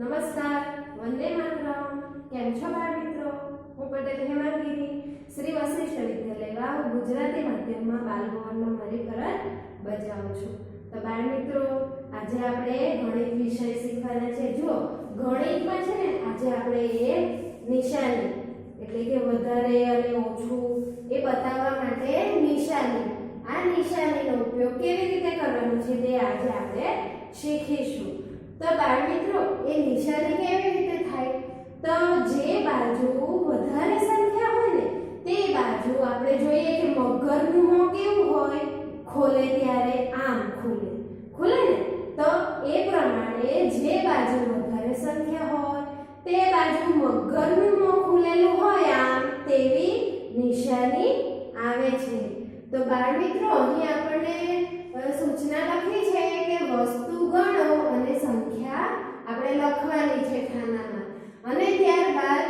નમસ્કાર, વંદે માતરમ. કેમ છો બાળ મિત્રો? હું પટેલ હેમાંગીરી. શ્રી વશિષ્ઠ વિદ્યાલય વાવ, ગુજરાતી માધ્યમમાં બાલભવનમાં મારી ફરજ બજાવું છું. તો બાળ મિત્રો, આજે આપણે ગણિત વિષય શીખવાના છે. જુઓ, ગણિતમાં છે ને, આજે આપણે એ નિશાની, એટલે કે વધારે અને ઓછું, એ બતાવવા માટે નિશાની. આ નિશાનીનો ઉપયોગ કેવી રીતે કરવાનો છે તે આજે આપણે શીખીશું. તો બાળ મિત્રો, એ નિશાની કેવી રીતે થાય? તો જે બાજુ વધારે સંખ્યા હોય ને, તે બાજુ આપણે જોઈએ કે મગરનું મોં કેવું હોય? ખોલે ત્યારે આમ ખુલે. ખુલે ને? તો એ પ્રમાણે જે બાજુ વધારે સંખ્યા હોય, તે બાજુ મગરનું મોં ખુલેલું હોય આમ, તેવી નિશાની આવે છે. તો બાળ મિત્રો અહીં આપણને અ, સૂચના લખી છે કે વસ્તુ ગણો અને સંખ્યા આપણે લખવાની છે ખાનામાં અને ત્યારબાદ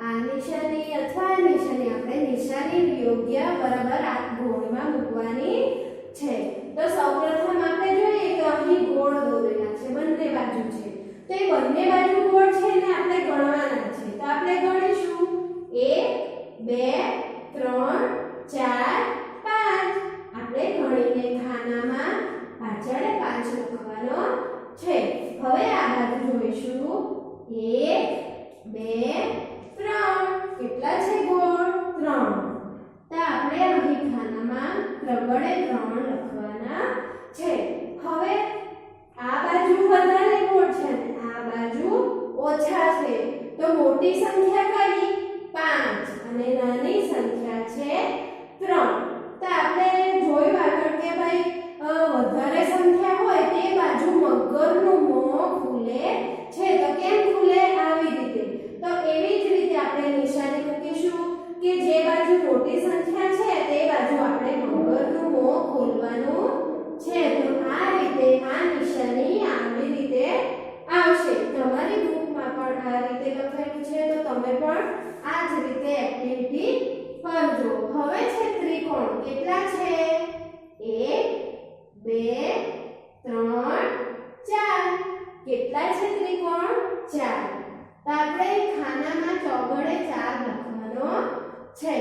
આ નિશાની અથવા આ નિશાની આપણે નિશાની યોગ્ય બરાબર આ ગોળમાં મૂકવાની છે. તો સૌપ્રથમ આપણે જોઈએ કે અહીં ગોળ દોરેલા છે, બંને બાજુ છે. તો એ બંને બાજુ ગોળ છે ને આપણે ગણવાના છે. તો આપણે ગણીશું. એક, બે, ત્રણ, ચાર, પાંચ. આપણે ગણીને ખાનામાં પાછળ પાંચ લખવાનો છે. હવે આ બાજુ જોઈશું. એક, બે, ત્રણ. કેટલા છે ગોળ? ત્રણ. તો આપણે અહીં ખાનામાં ત્રગડે ત્રણ લખવાના છે. હવે આ બાજુ વધારે ગોળ છે આ બાજુ ઓછા છે. તો મોટી સંખ્યા કઈ પાંચ અને નાની સંખ્યા છે ત્રણ તો આપણે જોયું આગળ કે ભાઈ અ, વધારે સંખ્યા હોય તે બાજુ મગરનું મોં ખુલે છે તો કેમ ખુલે આવી રીતે તો એવી જ રીતે આપણે નિશાની મૂકીશું કે જે બાજુ મોટી સંખ્યા છે તે બાજુ આપણે મગરનું મોં ખોલવાનું છે તો આ રીતે આ નિશાની આવી રીતે આવશે તમારી બુકમાં પણ આ રીતે છે, તો તમે પણ આ જ રીતે એક્ટિવિટી કરજો. હવે છે ત્રિકોણ. કેટલા છે? એક, બે, ત્રણ, ચાર. કેટલા છે ત્રિકોણ? ચાર. તો આપણે ખાનામાં ચોગડે ચાર લખવાનો છે.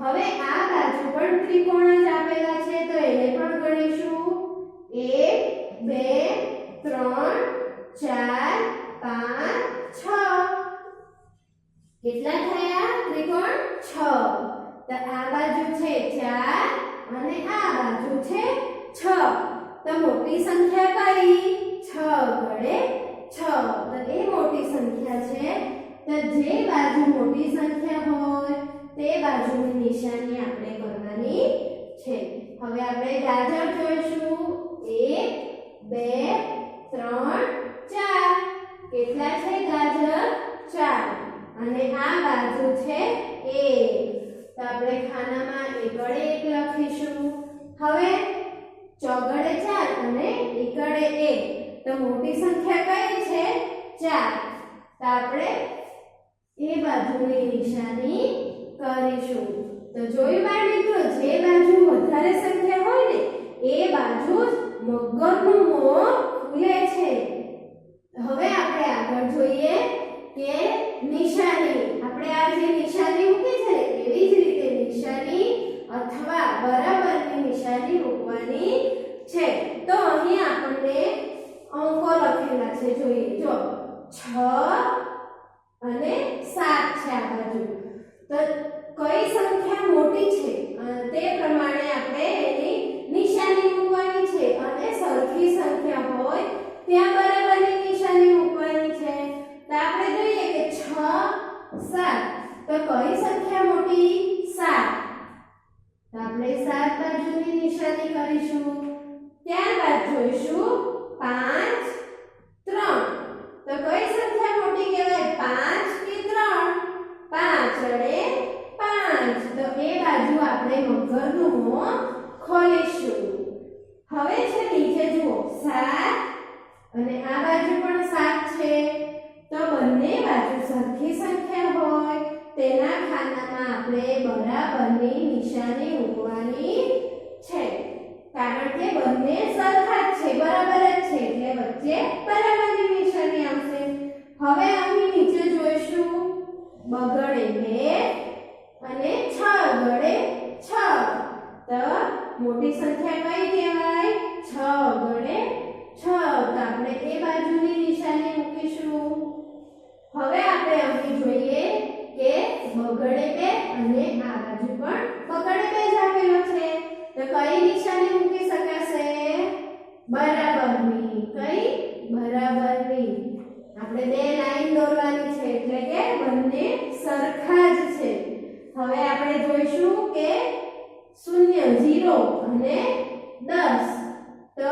હવે આ બાજુ પણ ત્રિકોણ જ આપેલા છે, તો એને પણ ગણીશું. એક, બે, ત્રણ, ચાર પાંચ છ કેટલા થયા ત્રિકોણ છ તો આ બાજુ ચાર અને આ બાજુ છે છ. તો મોટી સંખ્યા કઈ? છ વડે છ. તો એ મોટી સંખ્યા છે. તો જે બાજુ મોટી સંખ્યા હોય, તે બાજુની નિશાની આપણે કરવાની છે. હવે આપણે ગાજર જોઈશું એક બે ત્રણ ચાર કેટલા છે ગાજર ચાર અને આ બાજુ છે એક આપણે ખાનામાં એકડે એક લખીશું. હવે ચોગડે ચાર અને એકડે એક. તો મોટી સંખ્યા કઈ છે? ચાર. તો આપણે એ બાજુની નિશાની કરીશું. તો જોયું બાળ મિત્રો, જે બાજુ વધારે સંખ્યા હોય ને, એ બાજુ મગરનું મોં ખુલે છે. હવે આપણે આગળ જોઈએ કે નિશાની. આપણે આ જે નિશાની મૂકી છે એવી જ નિશાની અથવા બરાબરની નિશાની મૂકવાની છે. તો અહીં આપણને અંકો લખેલા છે. જોઈએ, જો, છ અને સાત છે આ બાજુ. તો કઈ સંખ્યા મોટી છે? તે પ્રમાણે આપણે એની નિશાની મૂકવાની છે અને સરખી સંખ્યા હોય ત્યાં બરાબરની નિશાની મૂકવાની છે તો આપણે જોઈએ કે 6 7 તો કઈ સંખ્યા મોટી 7 તો આપણે 7 બાજુની નિશાની કરીશું. ત્યારબાદ જોઈશું 5 3 તો કઈ સંખ્યા મોટી કહેવાય? પાંચ કે 3 5 અડે પાંચ. તો એ બાજુ આપણે મગરનું મોં ખોલીશું. હવે છે નીચે જુઓ, સાત. અને આ બાજુ પણ સાત છે. તો બંને બાજુ સરખી સંખ્યા હોય, તેના ખાનામાં આપણે બરાબરની, નિશાની મૂકવાની છે. કારણ કે બંને સરખા જ છે. બરાબર જ છે. એટલે વચ્ચે બરાબરની નિશાની આવશે હવે અહીં નીચે જોઈશું. બગડે બે અને છ ગળે છ. તો મોટી સંખ્યા કઈ કહેવાય? છ ગળે છ. તો આપણે એ બાજુની નિશાની મૂકીશું. હવે આપણે અહીં જોઈએ કે બગડે બે અને આ બાજુ પણ બગડે બે. બરાબરની કઈ બરાબરની આપણે બે લાઈન દોરવાની છે, એટલે કે બંને સરખા જ છે. હવે આપણે જોઈશું કે શૂન્ય, ઝીરો અને દસ. તો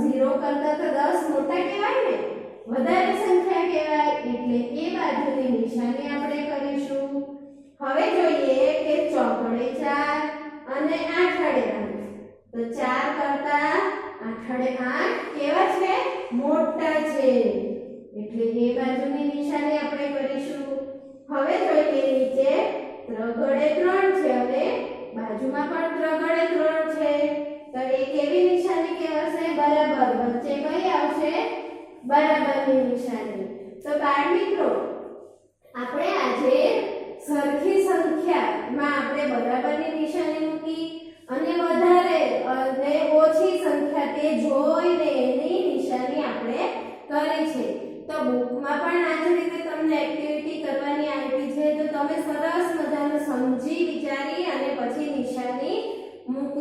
ઝીરો કરતા તો દસ મોટા કહેવાય ને? વધારે સંખ્યા કહેવાય, એટલે એ બાજુની નિશાની આપણે કરીશું. હવે જોઈએ કે ચોકડે ચાર અને આઠ તો ચાર આઠ કેવા છે? મોટા છે. એટલે એ બાજુની નિશાની આપણે કરીશું. હવે જોઈએ નીચે ત્રગડે ત્રણ છે. અને બાજુમાં પણ ત્રગડે ત્રણ છે. તો એ કેવી નિશાની કહેવાશે? બરાબર. વચ્ચે કઈ આવશે? બરાબરની નિશાની. તો બાળ મિત્રો, આપણે આજે સરખી સંખ્યામાં આપણે બરાબરની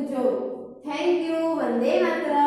મૂકજો થેન્ક યુ વંદે માતરમ.